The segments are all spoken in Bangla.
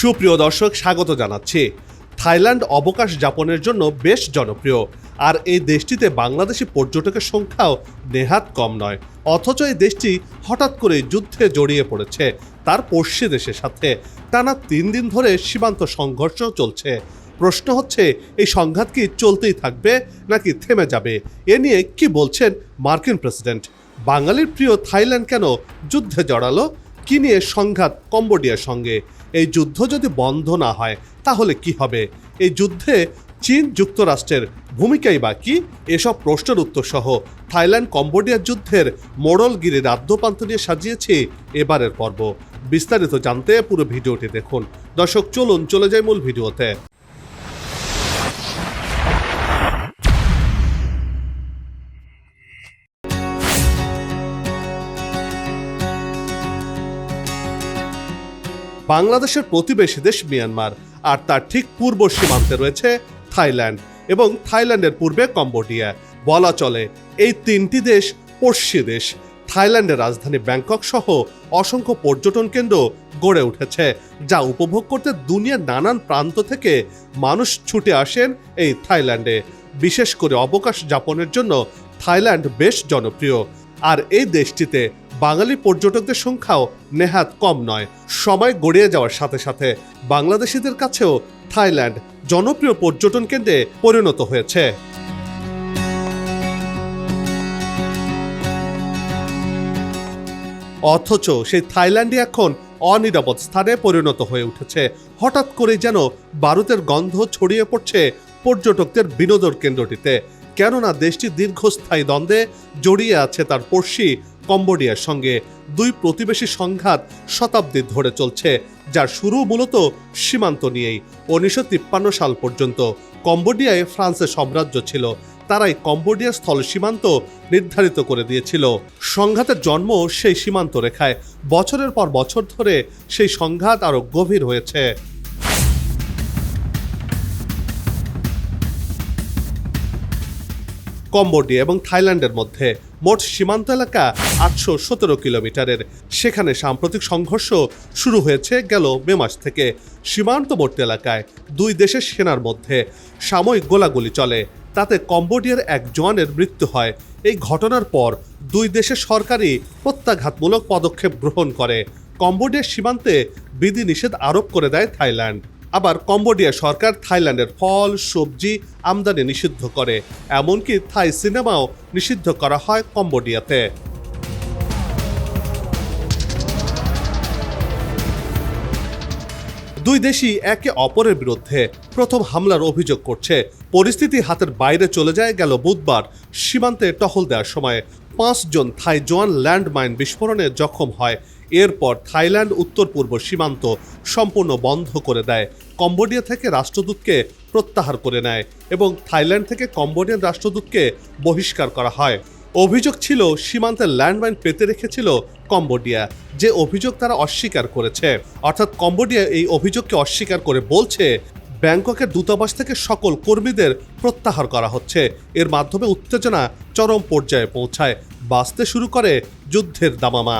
সুপ্রিয় দর্শক, স্বাগত জানাচ্ছি। থাইল্যান্ড অবকাশ যাপনের জন্য বেশ জনপ্রিয়। আর এই দেশটিতে বাংলাদেশি পর্যটকের সংখ্যাও নেহাত কম নয়। অথচ এই দেশটি হঠাৎ করে যুদ্ধে জড়িয়ে পড়েছে, তার পড়শি দেশের সাথে। টানা তিন দিন ধরে সীমান্ত সংঘর্ষ চলছে। প্রশ্ন হচ্ছে, এই সংঘাত কি চলতেই থাকবে নাকি থেমে যাবে? এ নিয়ে কি বলছেন মার্কিন প্রেসিডেন্ট? বাঙালির প্রিয় থাইল্যান্ড কেন যুদ্ধে জড়ালো? কি নিয়ে সংঘাত কম্বোডিয়ার সঙ্গে? এই যুদ্ধ যদি বন্ধ না হয়, তাহলে কি হবে? এই যুদ্ধে চীন যুক্তরাষ্ট্রের ভূমিকাই বা কি? এসব প্রশ্নের উত্তর সহ থাইল্যান্ড কম্বোডিয়ার যুদ্ধের মোড়লগিরির আদ্যপান্ত নিয়ে সাজিয়েছে এবারের পর্ব। বিস্তারিত জানতে পুরো ভিডিওটি দেখুন। দর্শক, চলুন চলে যায় মূল ভিডিওতে। বাংলাদেশের প্রতিবেশী দেশ মিয়ানমার। আর তার ঠিক পূর্ব সীমান্তে রয়েছে থাইল্যান্ড এবং থাইল্যান্ডের পূর্বে কম্বোডিয়া। বলা চলে, এই তিনটি দেশ পড়শি দেশ। থাইল্যান্ডের রাজধানী ব্যাংকক সহ অসংখ্য পর্যটন কেন্দ্র গড়ে উঠেছে, যা উপভোগ করতে দুনিয়ার নানান প্রান্ত থেকে মানুষ ছুটে আসেন এই থাইল্যান্ডে। বিশেষ করে অবকাশ যাপনের জন্য থাইল্যান্ড বেশ জনপ্রিয়। আর এই দেশটিতে বাঙালি পর্যটকদের সংখ্যাও নেহাত কম নয়। সময় গড়িয়ে যাওয়ার সাথে সাথে বাংলাদেশিদের কাছেও থাইল্যান্ড জনপ্রিয় পর্যটন কেন্দ্রে পরিণত হয়েছে। অথচ সেই থাইল্যান্ডই এখন অনিরাপদ স্থানে পরিণত হয়ে উঠেছে। হঠাৎ করে যেন বারুদের গন্ধ ছড়িয়ে পড়ছে পর্যটকদের বিনোদন কেন্দ্রটিতে। কেননা দেশটি দীর্ঘস্থায়ী দ্বন্দ্বে জড়িয়ে আছে তার পড়শি কম্বোডিয়ার সঙ্গে দুই প্রতিবেশী সংঘাত শতাব্দী ধরে চলছে, যার শুরু মূলত সীমান্ত নিয়েই। উনিশশো তিপ্পান্ন সাল পর্যন্ত কম্বোডিয়ায় ফ্রান্সের সাম্রাজ্য ছিল, তারাই কম্বোডিয়ার স্থল সীমান্ত নির্ধারিত করে দিয়েছিল। সংঘাতের জন্ম সেই সীমান্ত রেখায়, বছরের পর বছর ধরে সেই সংঘাত আরও গভীর হয়েছে। কম্বোডিয়া এবং থাইল্যান্ডের মধ্যে মোট সীমান্ত এলাকা আটশো সতেরো কিলোমিটারের। সেখানে সাম্প্রতিক সংঘর্ষ শুরু হয়েছে গেল মে মাস থেকে। সীমান্তবর্তী এলাকায় দুই দেশের সেনার মধ্যে সাময়িক গোলাগুলি চলে। তাতে কম্বোডিয়ার এক জওয়ানের মৃত্যু হয়। এই ঘটনার পর দুই দেশের সরকারই প্রত্যাঘাতমূলক পদক্ষেপ গ্রহণ করে। কম্বোডিয়ার সীমান্তে বিধিনিষেধ আরোপ করে দেয় থাইল্যান্ড। আবার কম্বোডিয়া সরকার থাইল্যান্ডের ফল, সবজি আমদানি নিষিদ্ধ করে। এমনকি থাই সিনেমাও নিষিদ্ধ করা হয় কম্বোডিয়াতে। দুই দেশই একে অপরের বিরুদ্ধে প্রথম হামলার অভিযোগ করছে। পরিস্থিতি হাতের বাইরে চলে যায় গেল বুধবার। সীমান্তে টহল দেওয়ার সময় পাঁচজন থাই জওয়ান ল্যান্ডমাইন বিস্ফোরণে জখম হয়। এরপর থাইল্যান্ড উত্তর পূর্ব সীমান্ত সম্পূর্ণ বন্ধ করে দেয়। কম্বোডিয়া থেকে রাষ্ট্রদূতকে প্রত্যাহার করে নেয় এবং থাইল্যান্ড থেকে কম্বোডিয়ান রাষ্ট্রদূতকে বহিষ্কার করা হয়। অভিযোগ ছিল সীমান্তে ল্যান্ডমাইন পেতে রেখেছিল কম্বোডিয়া, যে অভিযোগ তারা অস্বীকার করেছে। অর্থাৎ কম্বোডিয়া এই অভিযোগকে অস্বীকার করে বলছে, ব্যাংককের দূতাবাস থেকে সকল কর্মীদের প্রত্যাহার করা হচ্ছে। এর মাধ্যমে উত্তেজনা চরম পর্যায়ে পৌঁছায়। বাঁচতে শুরু করে যুদ্ধের দামামা।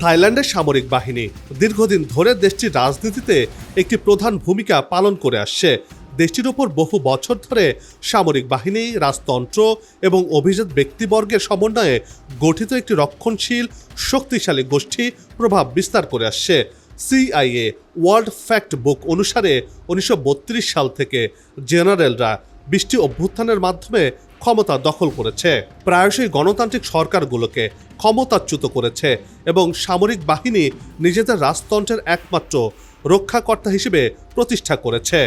থাইল্যান্ডের সামরিক বাহিনী দীর্ঘদিন ধরে দেশটির রাজনীতিতে একটি প্রধান ভূমিকা পালন করে আসছে। দেশটির ওপর বহু বছর ধরে সামরিক বাহিনী, রাজতন্ত্র এবং অভিজাত ব্যক্তিবর্গের সমন্বয়ে গঠিত একটি রক্ষণশীল, শক্তিশালী গোষ্ঠী প্রভাব বিস্তার করে আসছে। সিআইএ, ওয়ার্ল্ড ফ্যাক্ট বুক অনুসারে উনিশশো বত্রিশ সাল থেকে জেনারেলরা বৃষ্টি অভ্যুত্থানের মাধ্যমে ক্ষমতা দখল করেছে। প্রায়শই গণতান্ত্রিক সরকারগুলোকে ক্ষমতাচ্যুত করেছে এবং সামরিক বাহিনী নিজেদের রাজতন্ত্রের একমাত্র রক্ষাকর্তা হিসেবে প্রতিষ্ঠা করেছে।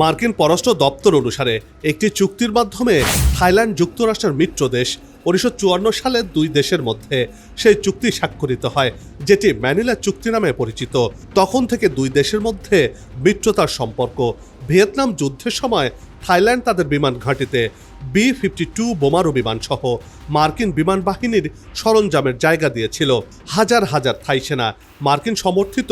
মার্কিন পররাষ্ট্র দপ্তর অনুসারে একটি চুক্তির মাধ্যমে থাইল্যান্ড যুক্তরাষ্ট্রের মিত্র দেশ উনিশশো সালে দুই দেশের মধ্যে সেই চুক্তি স্বাক্ষরিত হয়, যেটি ম্যানিলা চুক্তি নামে পরিচিত। তখন থেকে দুই দেশের মধ্যে মিত্রতার সম্পর্ক। ভিয়েতনাম যুদ্ধের সময় থাইল্যান্ড তাদের বিমান ঘাঁটিতে বি ফিফটি টু বোমারু বিমান সহ মার্কিন বিমান বাহিনীর সরঞ্জামের জায়গা দিয়েছিল। হাজার হাজার থাই সেনা মার্কিন সমর্থিত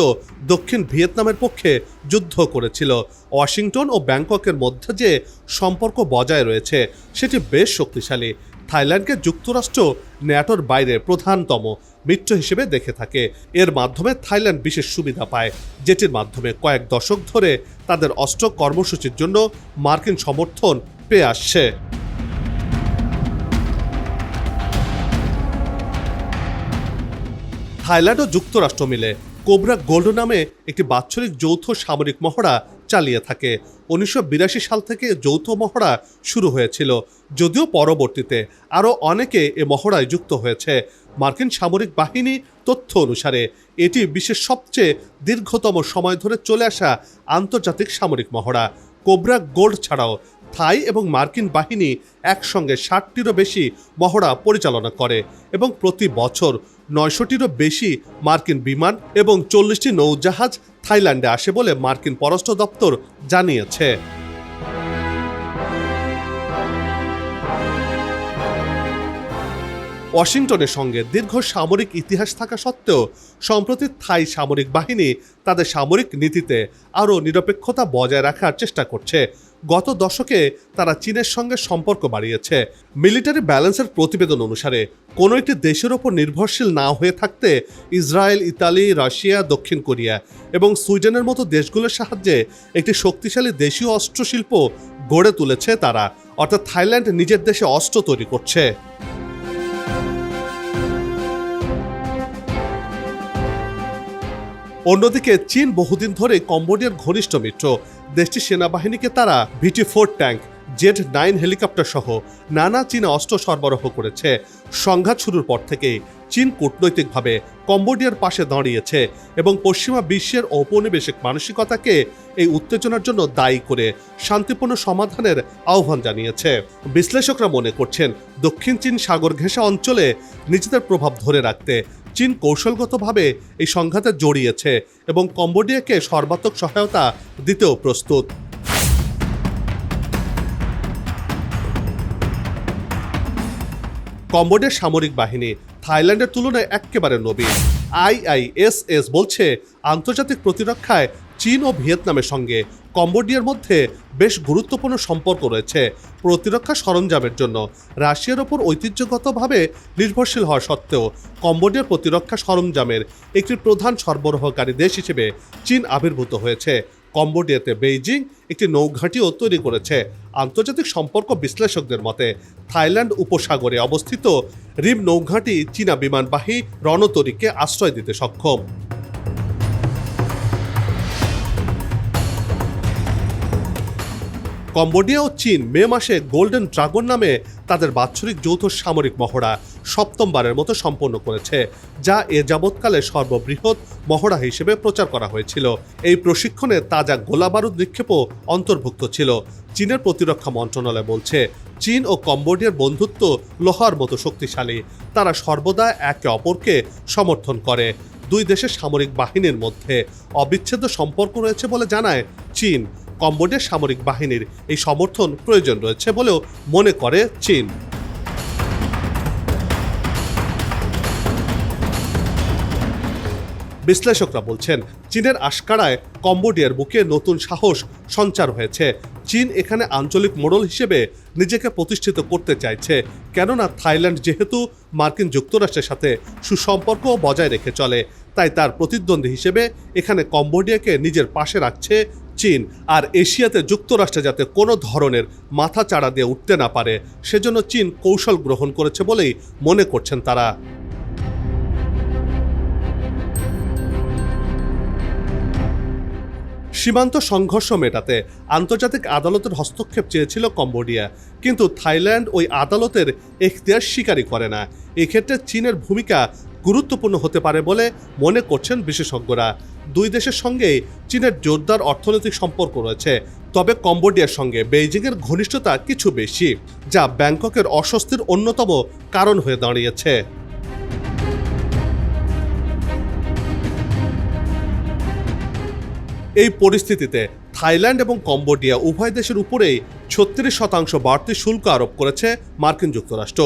দক্ষিণ ভিয়েতনামের পক্ষে যুদ্ধ করেছিল। ওয়াশিংটন ও ব্যাংককের মধ্যে যে সম্পর্ক বজায় রয়েছে, সেটি বেশ শক্তিশালী। থাইল্যান্ডকে যুক্তরাষ্ট্র ন্যাটোর বাইরে প্রধানতম মিত্র হিসেবে দেখে থাকে। এর মাধ্যমে থাইল্যান্ড বিশেষ সুবিধা পায়, যেটির মাধ্যমে কয়েক দশক ধরে তাদের অস্ত্র কর্মসূচির জন্য মার্কিন সমর্থন পেয়ে আসছে। থাইল্যান্ড ও যুক্তরাষ্ট্র মিলে কোবরা গোল্ড নামে একটি বাৎসরিক যৌথ সামরিক মহড়া চালিয়ে থাকে। উনিশশো বিরাশি সাল থেকে যৌথ মহড়া শুরু হয়েছিল, যদিও পরবর্তীতে আরও অনেকে এ মহড়ায় যুক্ত হয়েছে। মার্কিন সামরিক বাহিনী তথ্য অনুসারে, এটি বিশ্বের সবচেয়ে দীর্ঘতম সময় ধরে চলে আসা আন্তর্জাতিক সামরিক মহড়া। কোবরা গোল্ড ছাড়াও থাই এবং মার্কিন বাহিনী একসঙ্গে ষাটটিরও বেশি মহড়া পরিচালনা করে এবং প্রতি বছর নয়শোটিরও বেশি মার্কিন বিমান এবং চল্লিশটি নৌজাহাজ থাইল্যান্ডে আসে বলে মার্কিন পররাষ্ট্র দপ্তর জানিয়েছে। ওয়াশিংটনের সঙ্গে দীর্ঘ সামরিক ইতিহাস থাকা সত্ত্বেও, সম্প্রতি থাই সামরিক বাহিনী তাদের সামরিক নীতিতে আরও নিরপেক্ষতা বজায় রাখার চেষ্টা করছে। গত দশকে তারা চীনের সঙ্গে সম্পর্ক বাড়িয়েছে। মিলিটারি ব্যালেন্সের প্রতিবেদন অনুসারে, কোনো একটি দেশের ওপর নির্ভরশীল না হয়ে থাকতে ইসরায়েল, ইতালি, রাশিয়া, দক্ষিণ কোরিয়া এবং সুইডেনের মতো দেশগুলোর সাহায্যে একটি শক্তিশালী দেশীয় অস্ত্র শিল্প গড়ে তুলেছে তারা। অর্থাৎ থাইল্যান্ড নিজের দেশে অস্ত্র তৈরি করছে। অন্যদিকে চীন বহুদিন ধরে কম্বোডিয়ার ঘনিষ্ঠ মিত্র। দেশটির সেনাবাহিনীকে তারা VT four tank, Z nine helicopter সহ নানা চীনা অস্ত্র সরবরাহ করেছে। সংঘাত শুরুর পর থেকে চীন কূটনৈতিকভাবে কম্বোডিয়ার পাশে দাঁড়িয়েছে এবং পশ্চিমা বিশ্বের ঔপনিবেশিক মানসিকতাকে এই উত্তেজনার জন্য দায়ী করে শান্তিপূর্ণ সমাধানের আহ্বান জানিয়েছে। বিশ্লেষকরা মনে করছেন, দক্ষিণ চীন সাগর ঘেঁষা অঞ্চলে নিজেদের প্রভাব ধরে রাখতে চীন কৌশলগতভাবে এই সংঘাতে জড়িয়েছে এবং কম্বোডিয়াকে সর্বাত্মক সহায়তা দিতেও প্রস্তুত। কম্বোডিয়ার সামরিক বাহিনী থাইল্যান্ডের তুলনায় একেবারে নবীন। আইআইএসএস বলছে, আন্তর্জাতিক প্রতিরক্ষায় চীন ও ভিয়েতনামের সঙ্গে কম্বোডিয়ার মধ্যে বেশ গুরুত্বপূর্ণ সম্পর্ক রয়েছে। প্রতিরক্ষা সরঞ্জামের জন্য রাশিয়ার ওপর ঐতিহ্যগতভাবে নির্ভরশীল হওয়া সত্ত্বেও কম্বোডিয়ার প্রতিরক্ষা সরঞ্জামের একটি প্রধান সরবরাহকারী দেশ হিসেবে চীন আবির্ভূত হয়েছে। কম্বোডিয়াতে বেইজিং একটি নৌঘাঁটিও তৈরি করেছে। আন্তর্জাতিক সম্পর্ক বিশ্লেষকদের মতে, থাইল্যান্ড উপসাগরে অবস্থিত রিম নৌঘাঁটি চীনা বিমানবাহী রণতরীকে আশ্রয় দিতে সক্ষম। কম্বোডিয়া ও চীন মে মাসে গোল্ডেন ড্রাগন নামে তাদের বাৎসরিক যৌথ সামরিক মহড়া সপ্তমবারের মতো সম্পন্ন করেছে, যা এ যাবৎকালে সর্ববৃহৎ মহড়া হিসেবে প্রচার করা হয়েছিল। এই প্রশিক্ষণে তাজা গোলাবারুদ নিক্ষেপও অন্তর্ভুক্ত ছিল। চীনের প্রতিরক্ষা মন্ত্রণালয় বলছে, চীন ও কম্বোডিয়ার বন্ধুত্ব লোহার মতো শক্তিশালী। তারা সর্বদা একে অপরকে সমর্থন করে। দুই দেশের সামরিক বাহিনীর মধ্যে অবিচ্ছেদ্য সম্পর্ক রয়েছে বলে জানায় চীন। কম্বোডিয়ার সামরিক বাহিনীর এই সমর্থন প্রয়োজন রয়েছে বলেও মনে করে চীন। বিশ্লেষকরা বলছেন, চীনের আশকারায় কম্বোডিয়ার বুকে নতুন সাহস সঞ্চার হয়েছে। চীন এখানে আঞ্চলিক মোড়ল হিসেবে নিজেকে প্রতিষ্ঠিত করতে চাইছে, কেননা থাইল্যান্ড যেহেতু মার্কিন যুক্তরাষ্ট্রের সাথে সুসম্পর্ক বজায় রেখে চলে, তাই তার প্রতিদ্বন্দ্বী হিসেবে এখানে কম্বোডিয়াকে নিজের পাশে রাখছে চীন আর এশিয়াতে যুক্তরাষ্ট্রে যাতে কোনো ধরনের মাথা চাড়া দিয়ে উঠতে না পারে, সেজন্য চীন কৌশল গ্রহণ করেছে বলেই মনে করছেন তারা। সীমান্ত সংঘর্ষ মেটাতে আন্তর্জাতিক আদালতের হস্তক্ষেপ চেয়েছিল কম্বোডিয়া, কিন্তু থাইল্যান্ড ওই আদালতের এখতিয়ার স্বীকারই করে না। এক্ষেত্রে চীনের ভূমিকা গুরুত্বপূর্ণ হতে পারে বলে মনে করছেন বিশেষজ্ঞরা। দুই দেশের সঙ্গেই চীনের জোরদার অর্থনৈতিক সম্পর্ক রয়েছে। তবে কম্বোডিয়ার সঙ্গে বেইজিংয়ের ঘনিষ্ঠতা কিছু বেশি, যা ব্যাংককের অস্বস্তির অন্যতম কারণ হয়ে দাঁড়িয়েছে। এই পরিস্থিতিতে থাইল্যান্ড এবং কম্বোডিয়া উভয় দেশের উপরেই ছত্রিশ শতাংশ বাড়তি শুল্ক আরোপ করেছে মার্কিন যুক্তরাষ্ট্র।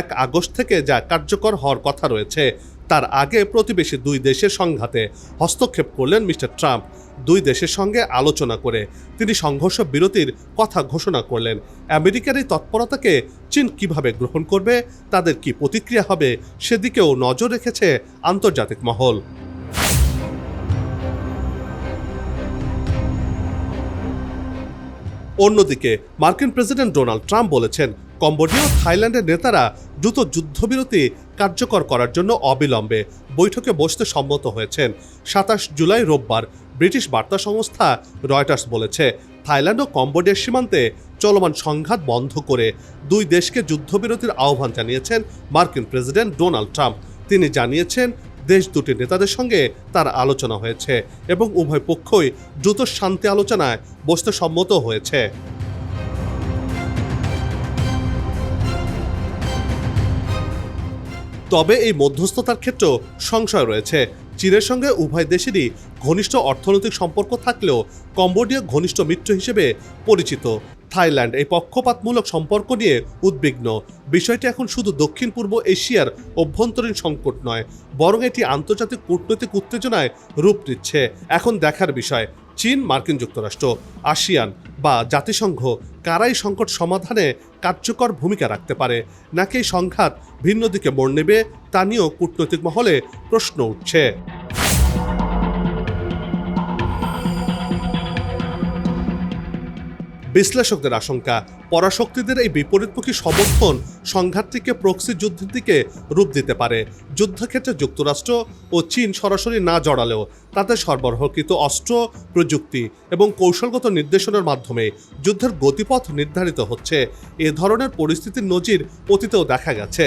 এক আগস্ট থেকে যা কার্যকর হওয়ার কথা রয়েছে তার আগে প্রতিবেশী দুই দেশের সংঘাতে হস্তক্ষেপ করলেন মিস্টার ট্রাম্প। দুই দেশের সঙ্গে আলোচনা করে তিনি সংঘর্ষ বিরতির কথা ঘোষণা করলেন। আমেরিকার এই তৎপরতাকে চীন কীভাবে গ্রহণ করবে, তাদের কি প্রতিক্রিয়া হবে, সেদিকেও নজর রেখেছে আন্তর্জাতিক মহল। অন্যদিকে মার্কিন প্রেসিডেন্ট ডোনাল্ড ট্রাম্প বলেছেন কম্বোডিয়া ও থাইল্যান্ডের নেতারা দ্রুত যুদ্ধবিরতি কার্যকর করার জন্য অবিলম্বে বৈঠকে বসতে সম্মত হয়েছেন। সাতাশ জুলাই রোববার ব্রিটিশ বার্তা সংস্থা রয়টার্স বলেছে, থাইল্যান্ড ও কম্বোডিয়ার সীমান্তে চলমান সংঘাত বন্ধ করে দুই দেশকে যুদ্ধবিরতির আহ্বান জানিয়েছেন মার্কিন প্রেসিডেন্ট ডোনাল্ড ট্রাম্প। তিনি জানিয়েছেন, দেশ দুটির নেতাদের সঙ্গে তার আলোচনা হয়েছে এবং উভয় পক্ষই দ্রুত শান্তি আলোচনায় বসতে সম্মত হয়েছে। তবে এই মধ্যস্থতার ক্ষেত্রেও সংশয় রয়েছে। চীনের সঙ্গে উভয় দেশেরই ঘনিষ্ঠ অর্থনৈতিক সম্পর্ক থাকলেও কম্বোডিয়া ঘনিষ্ঠ মিত্র হিসেবে পরিচিত। থাইল্যান্ড এই পক্ষপাতমূলক সম্পর্ক নিয়ে উদ্বিগ্ন। বিষয়টি এখন শুধু দক্ষিণ পূর্ব এশিয়ার অভ্যন্তরীণ সংকট নয়, বরং এটি আন্তর্জাতিক কূটনৈতিক উত্তেজনায় রূপ নিচ্ছে। এখন দেখার বিষয়, চীন, মার্কিন যুক্তরাষ্ট্র, আসিয়ান বা জাতিসংঘ কারাই সংকট সমাধানে কার্যকর ভূমিকা রাখতে পারে। নাকি সংঘাত ভিন্ন দিকে মোড় নেবে তা নিয়েও কূটনৈতিক মহলে প্রশ্ন উঠছে। বিশ্লেষকদের আশঙ্কা, পরাশক্তিদের এই বিপরীতমুখী সমর্থন সংঘাতটিকে প্রক্সি যুদ্ধের দিকে রূপ দিতে পারে। যুদ্ধক্ষেত্রে যুক্তরাষ্ট্র ও চীন সরাসরি না জড়ালেও তাতে সরবরাহকৃত অস্ত্র, প্রযুক্তি এবং কৌশলগত নির্দেশনার মাধ্যমে যুদ্ধের গতিপথ নির্ধারিত হচ্ছে। এ ধরনের পরিস্থিতির নজির অতীতেও দেখা গেছে।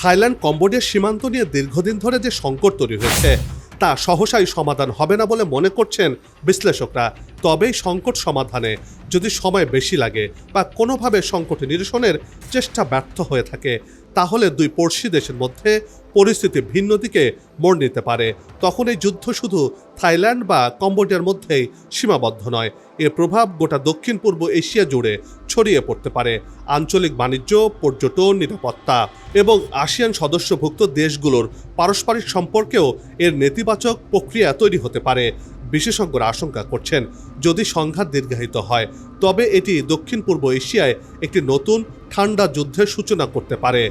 থাইল্যান্ড, কম্বোডিয়ার সীমান্ত নিয়ে দীর্ঘদিন ধরে যে সংকট তৈরি হয়েছে তা সহসাই সমাধান হবে না বলে মনে করছেন বিশ্লেষকরা। তবেই সংকট সমাধানে যদি সময় বেশি লাগে বা কোনোভাবে সংকট নিরসনের চেষ্টা ব্যর্থ হয়ে থাকে তাহলে দুই পড়শি দেশের মধ্যে পরিস্থিতি ভিন্ন দিকে মোড় নিতে পারে। তখন এই যুদ্ধ শুধু থাইল্যান্ড বা কম্বোডিয়ার মধ্যেই সীমাবদ্ধ নয়, এর প্রভাব গোটা দক্ষিণ পূর্ব এশিয়া জুড়ে ছড়িয়ে পড়তে পারে। আঞ্চলিক বাণিজ্য, পর্যটন, নিরাপত্তা এবং আসিয়ান সদস্যভুক্ত দেশগুলোর পারস্পরিক সম্পর্কেও এর নেতিবাচক প্রক্রিয়া তৈরি হতে পারে, বিশেষজ্ঞরা আশঙ্কা করছেন। যদি সংঘাত দীর্ঘায়িত হয়, তবে এটি দক্ষিণ পূর্ব এশিয়ায় একটি নতুন ঠান্ডা যুদ্ধের সূচনা করতে পারে।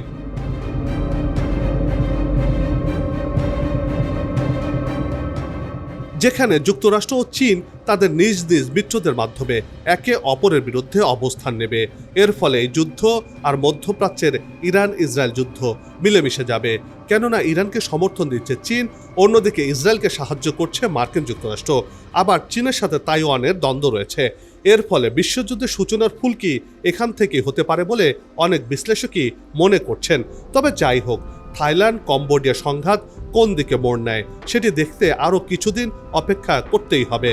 যেখানে যুক্তরাষ্ট্র ও চীন তাদের নিজ নিজ মিত্রদের মাধ্যমে একে অপরের বিরুদ্ধে অবস্থান নেবে। এর ফলে যুদ্ধ আর মধ্যপ্রাচ্যের ইরান ইসরায়েল যুদ্ধ মিলেমিশে যাবে। কেননা ইরানকে সমর্থন দিচ্ছে চীন, অন্যদিকে ইসরায়েলকে সাহায্য করছে মার্কিন যুক্তরাষ্ট্র। আবার চীনের সাথে তাইওয়ানের দ্বন্দ্ব রয়েছে। এর ফলে বিশ্বযুদ্ধের সূচনার ফুলকি এখান থেকে হতে পারে বলে অনেক বিশ্লেষকই মনে করছেন। তবে যাই হোক, থাইল্যান্ড কম্বোডিয়া সংঘাত কোন দিকে মোড় নেয় সেটি দেখতে আরও কিছুদিন অপেক্ষা করতেই হবে।